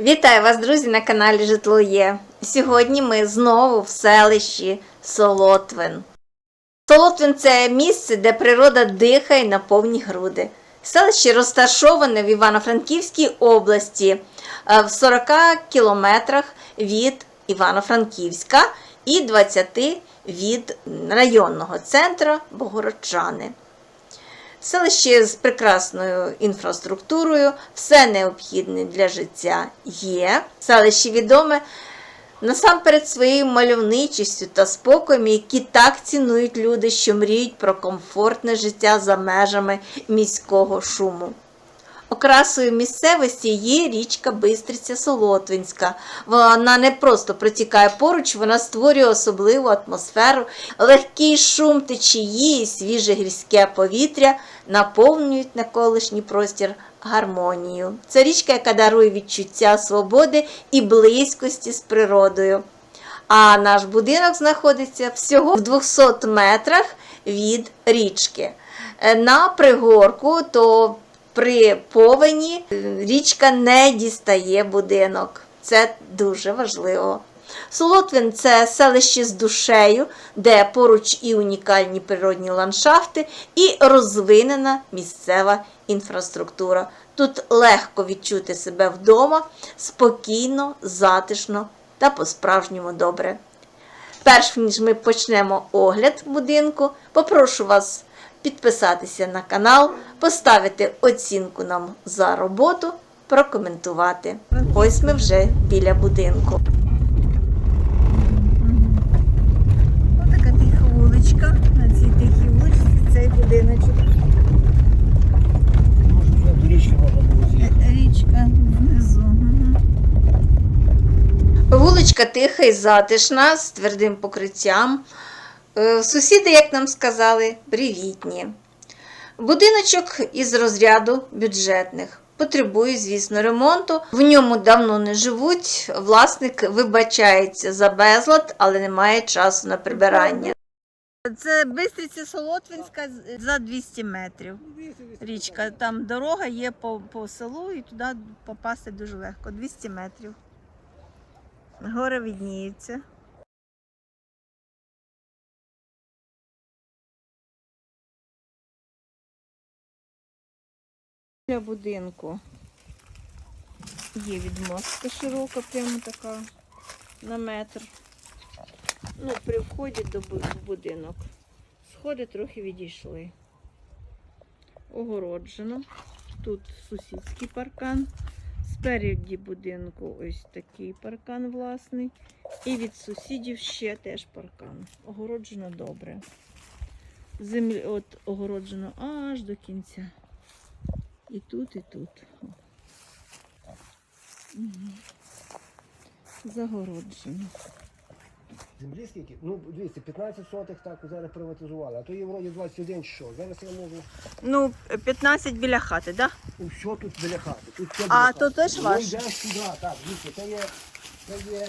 Вітаю вас, друзі, на каналі Житло Є. Сьогодні ми знову в селищі Солотвин. Солотвин це місце, де природа дихає на повні груди. Селище розташоване в Івано-Франківській області е, в 40 кілометрах від Івано-Франківська і 20 від районного центру Богородчани. Селище з прекрасною інфраструктурою, все необхідне для життя є. Селище відоме насамперед своєю мальовничістю та спокоєм, які так цінують люди, що мріють про комфортне життя за межами міського шуму. Окрасою місцевості є річка Бистриця Солотвинська. Вона не просто протікає поруч, вона створює особливу атмосферу, легкий шум течії і свіже гірське повітря наповнюють навколишній простір гармонію. Це річка, яка дарує відчуття свободи і близькості з природою. А наш будинок знаходиться всього в 200 метрах від річки. Е, На пригорку, то при повені е, річка не дістає будинок. Це дуже важливо. Солотвин це селище з душею, де поруч і унікальні природні ландшафти, і розвинена місцева інфраструктура. Тут легко відчути себе вдома, спокійно, затишно та по-справжньому добре. Перш ніж ми почнемо огляд будинку, попрошу вас підписатися на канал, поставити оцінку нам за роботу, прокоментувати. Ось ми вже біля будинку. Отака тиха вуличка. На цій тихій вуличці цей будиночок. Річки можна. Річка внизу. Вуличка тиха і затишна, з твердим покриттям. Е, Сусіди, як нам сказали, привітні. Будиночок із розряду бюджетних. Потребує, звісно, ремонту. В ньому давно не живуть. Власник вибачається за безлад, але не має часу на прибирання. Це Бистриця Солотвинська за 200 метрів. Річка, там дорога є по, по селу і туди попасти дуже легко. 200 метрів. Гори відніються. Для будинку є відмостка широка, прямо така на метр. Ну, при вході до будинок. Сходи трохи відійшли. Огороджено. Тут сусідський паркан. Спереді будинку ось такий паркан власний. І від сусідів ще теж паркан. Огороджено добре. Землі от огороджено аж до кінця. І тут, і тут. Мгм. Загороджено. Землі скільки? Ну, дивіться, 15 сотих так зараз приватизували, а то є вроді 21 що. Зараз я можу. Ну, 15 біля хати, так? Ну, що тут біля хати? Тут все А, біля то теж Ну, ваше? йдеш сюди, так, дивіться, це є, це є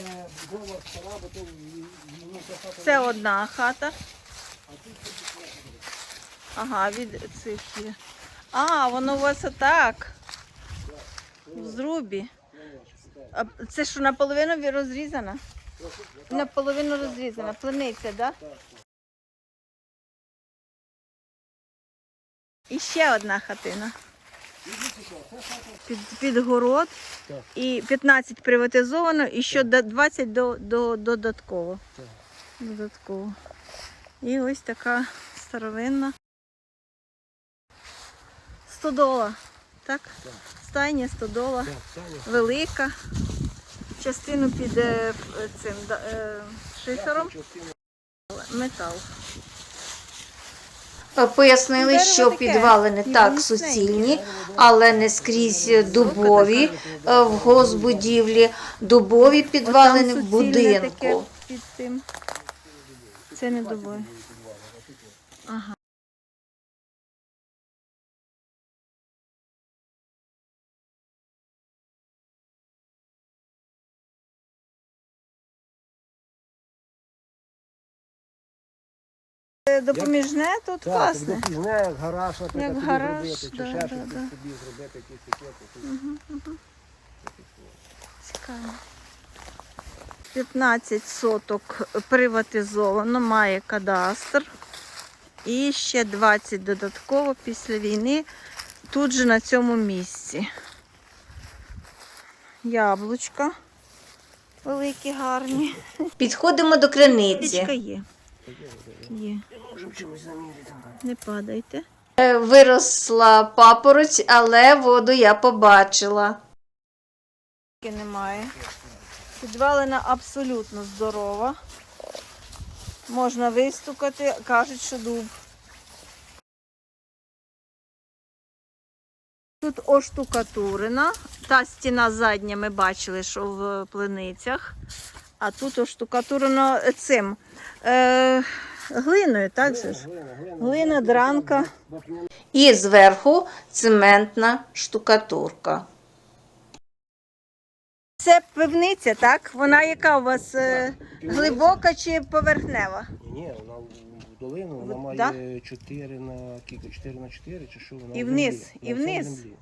голова стара, бо то ну, це хата. Це одна хата. А тут ще тут Ага, від цих є. А, воно у вас отак. В зрубі. А це що наполовину розрізана? Наполовину розрізана. Планиця, так? Да? І ще одна хатина. Під, під город. І 15 приватизовано, і ще 20 до, до, додатково. Додатково. І ось така старовинна. Стодола. Так? Так. Стайня, стодола. Так. Велика. Частину під е, цим е, шифером. Метал. Пояснили, що підвали не так суцільні, але не скрізь дубові е, в госбудівлі, дубові підвалини в будинку. Це не дубове. Ага. Допоміжне тут Так, класне. допізне, як гараж, наприклад, Як гараж, зробити, чи ще да, щось да. собі зробити, якісь таке. то тут. Чекаємо. 15 соток приватизовано, має кадастр. І ще 20 додатково після війни тут же на цьому місці. Яблучка великі, гарні. Підходимо до криниці. Річка є. Є. Не падайте. Е, Виросла папороть, але воду я побачила. Немає. Підвалина абсолютно здорова. Можна вистукати, кажуть, що дуб. Тут оштукатурена. Та стіна задня ми бачили, що в плиницях. А тут оштукатурено цим е, глиною, так же ж? Глина, глина. Глина, дранка. І зверху цементна штукатурка. Це пивниця, так? Вона яка у вас е, глибока чи поверхнева? Ні, ні, вона в долину, вона має да? 4 на кілька, 4 на 4 чи що вона І в вниз, і Вона вся в вниз. землі.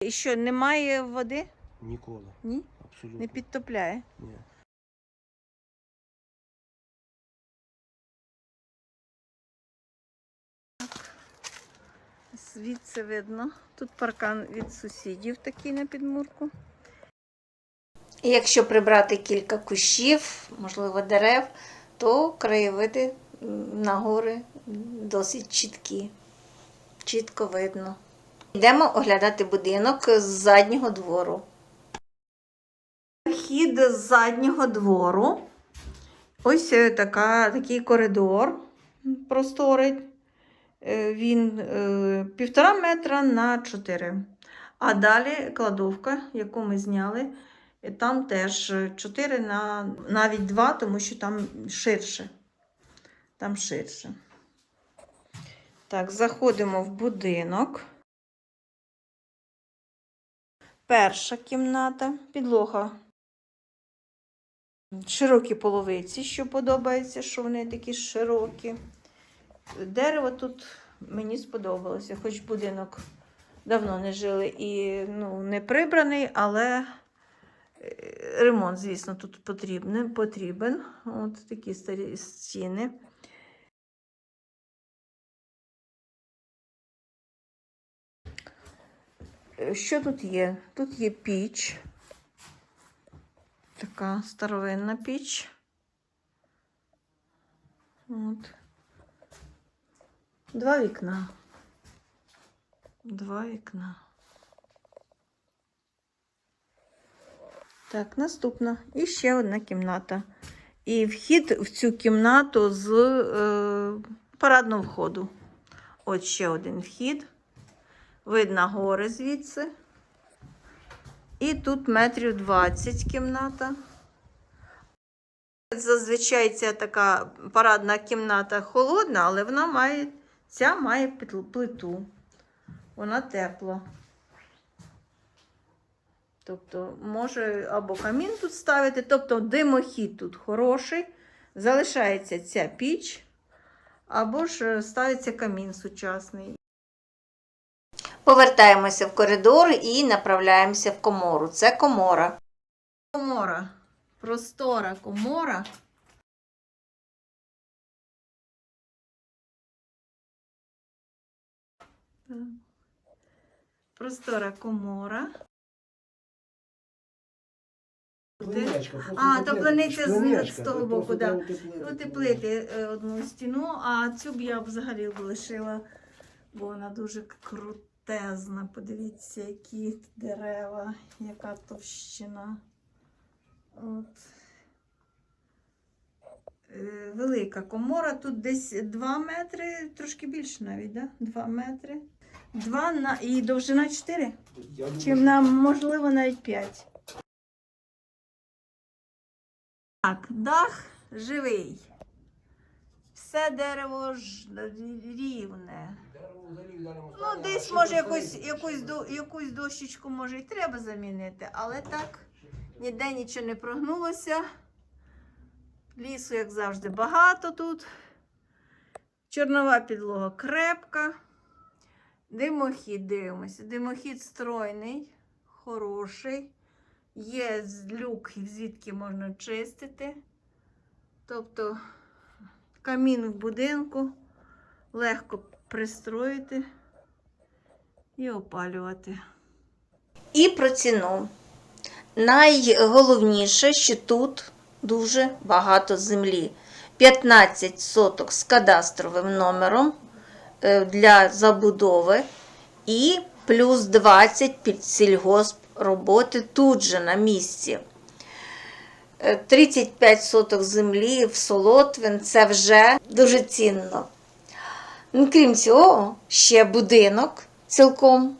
І що, немає води? Ніколи. Ні? Абсолютно. Не підтопляє. Ні. Звідси видно. Тут паркан від сусідів такий на підмурку. І якщо прибрати кілька кущів, можливо, дерев, то краєвиди на гори досить чіткі. Чітко видно. Йдемо оглядати будинок з заднього двору. Вхід з заднього двору. Ось е, така, такий коридор просторий. Е, Він е, півтора метра на 4. А далі кладовка, яку ми зняли. Там теж 4 на навіть 2, тому що там ширше. Там ширше. Так, заходимо в будинок. Перша кімната, підлога. Широкі половиці, що подобається, що вони такі широкі. Дерево тут мені сподобалося, хоч будинок давно не жили і ну, не прибраний, але е, ремонт, звісно, тут потрібен. потрібен. От такі старі стіни. Е, Що тут є? Тут є піч. Така старовинна піч. От. Два вікна. Два вікна. Так, наступна. І ще одна кімната. І вхід в цю кімнату з е, парадного входу. От ще один вхід. Видно гори звідси. І тут метрів 20 кімната. Зазвичай ця така парадна кімната холодна, але вона має, ця має плиту. Вона тепла. Тобто, може або камін тут ставити, тобто димохід тут хороший, залишається ця піч, або ж ставиться камін сучасний. Повертаємося в коридор і направляємося в комору. Це комора. Комора. Простора комора. Простора комора. А, та таке- з- з того боку, да. утеплити. Е, одну стіну, а цю б я б взагалі б лишила, бо вона дуже крутезна. Подивіться, які дерева, яка товщина. От. Е, Велика комора, тут десь 2 метри, трошки більше навіть, да? 2 метри. 2 на... і довжина 4. Я думаю, Чи на, можливо, навіть 5. Так, дах живий. Все дерево ж рівне. Ну, десь може якусь, якусь, до, якусь дощечку може і треба замінити, але так ніде нічого не прогнулося. Лісу, як завжди, багато тут. Чорнова підлога крепка. Димохід дивимося. Димохід стройний, хороший. Є люк, звідки можна чистити. Тобто камін в будинку легко пристроїти і опалювати. І про ціну. Найголовніше, що тут дуже багато землі. 15 соток з кадастровим номером е, для забудови і плюс 20 під сільгосп роботи тут же на місці. Е, 35 соток землі в Солотвин це вже дуже цінно. Ну, крім цього, ще будинок цілком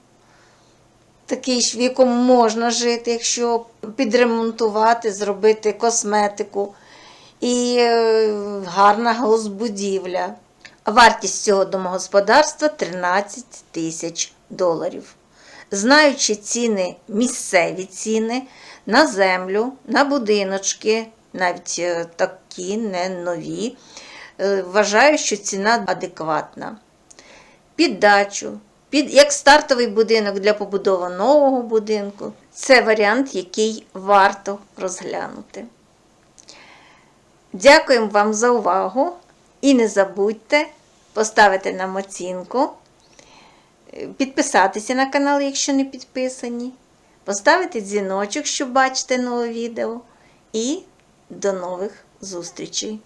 такий, в якому можна жити, якщо підремонтувати, зробити косметику і е, гарна госпудівля. Вартість цього домогосподарства 13 тисяч доларів. Знаючи ціни, місцеві ціни на землю, на будиночки, навіть е, такі не нові, е, вважаю, що ціна адекватна. Під дачу, під, як стартовий будинок для побудови нового будинку. Це варіант, який варто розглянути. Дякуємо вам за увагу. І не забудьте поставити нам оцінку, е, підписатися на канал, якщо не підписані, поставити дзвіночок, щоб бачити нове відео. І до нових зустрічей!